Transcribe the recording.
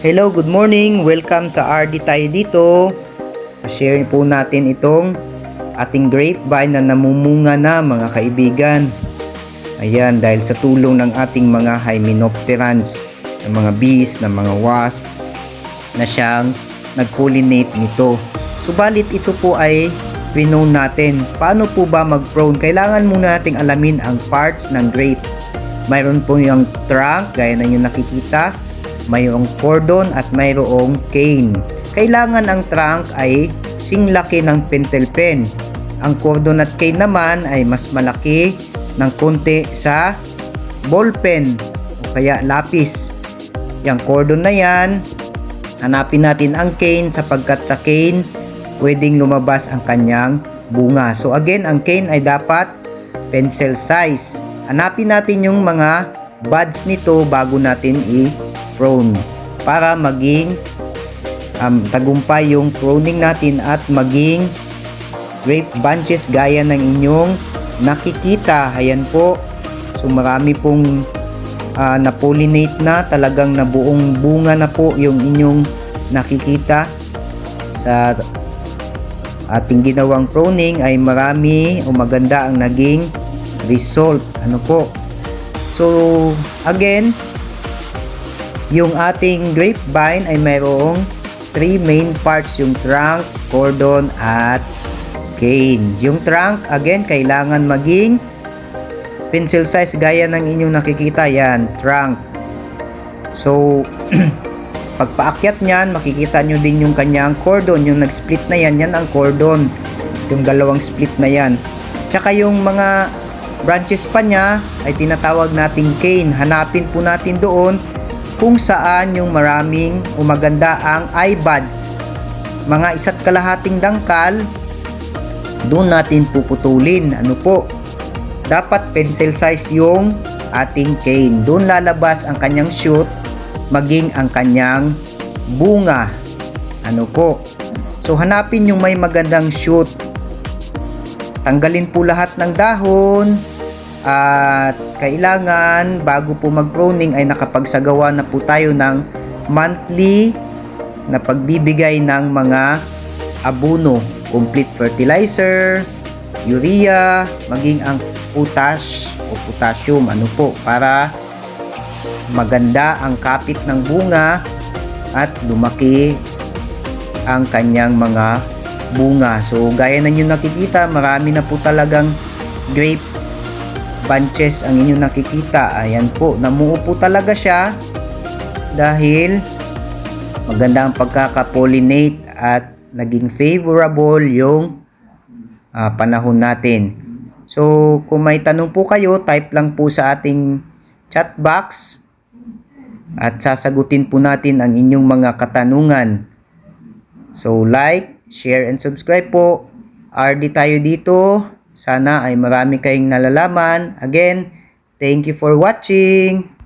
Hello, good morning. Welcome sa RD tayo dito. Share po natin itong ating grapevine na namumunga na mga kaibigan. Ayan, dahil sa tulong ng ating mga hymenopterans, ng mga bees, ng mga wasp, na siyang nag-pollinate nito. Subalit ito po ay renown natin. Paano po ba mag-prone? Kailangan muna nating alamin ang parts ng grape. Mayroon po yung trunk, gaya na yung nakikita. Mayroong cordon at mayroong cane. Kailangan ang trunk ay singlaki ng pentel pen. Ang cordon at cane naman ay mas malaki ng konti sa ball pen o kaya lapis. Yung cordon na yan, hanapin natin ang cane sapagkat sa cane pwedeng lumabas ang kanyang bunga. So again, ang cane ay dapat pencil size. Hanapin natin yung mga buds nito bago natin i-prune para maging um, tagumpay yung pruning natin at maging grape bunches gaya ng inyong nakikita. Ayan po. So marami pong uh, na-pollinate na, talagang nabuong bunga na po yung inyong nakikita sa ating ginawang pruning ay marami o maganda ang naging result. Ano po? So, again, yung ating grapevine ay mayroong three main parts, yung trunk, cordon, at cane. Yung trunk, again, kailangan maging pencil size gaya ng inyong nakikita yan, trunk. So, pagpaakyat niyan, makikita nyo din yung kanyang cordon, yung nag-split na yan, yan ang cordon. Yung dalawang split na yan. Tsaka yung mga branches pa niya ay tinatawag nating cane. Hanapin po natin doon kung saan yung maraming umaganda ang iBuds. Mga isa't kalahating dangkal, doon natin puputulin. Ano po? Dapat pencil size yung ating cane. Doon lalabas ang kanyang shoot, maging ang kanyang bunga. Ano po? So hanapin yung may magandang shoot. Tanggalin po lahat ng dahon, at kailangan bago po mag-pruning ay nakapagsagawa na po tayo ng monthly na pagbibigay ng mga abono, complete fertilizer, urea, maging ang potash o potassium ano po para maganda ang kapit ng bunga at lumaki ang kanyang mga bunga. So gaya na nyo nakikita, marami na po talagang grape bunches ang inyong nakikita. Ayan po, namuo po talaga siya dahil maganda ang pagkaka-pollinate at naging favorable yung uh, panahon natin. So, kung may tanong po kayo, type lang po sa ating chat box at sasagutin po natin ang inyong mga katanungan. So, like, share, and subscribe po. RD tayo dito. Sana ay marami kayong nalalaman. Again, thank you for watching.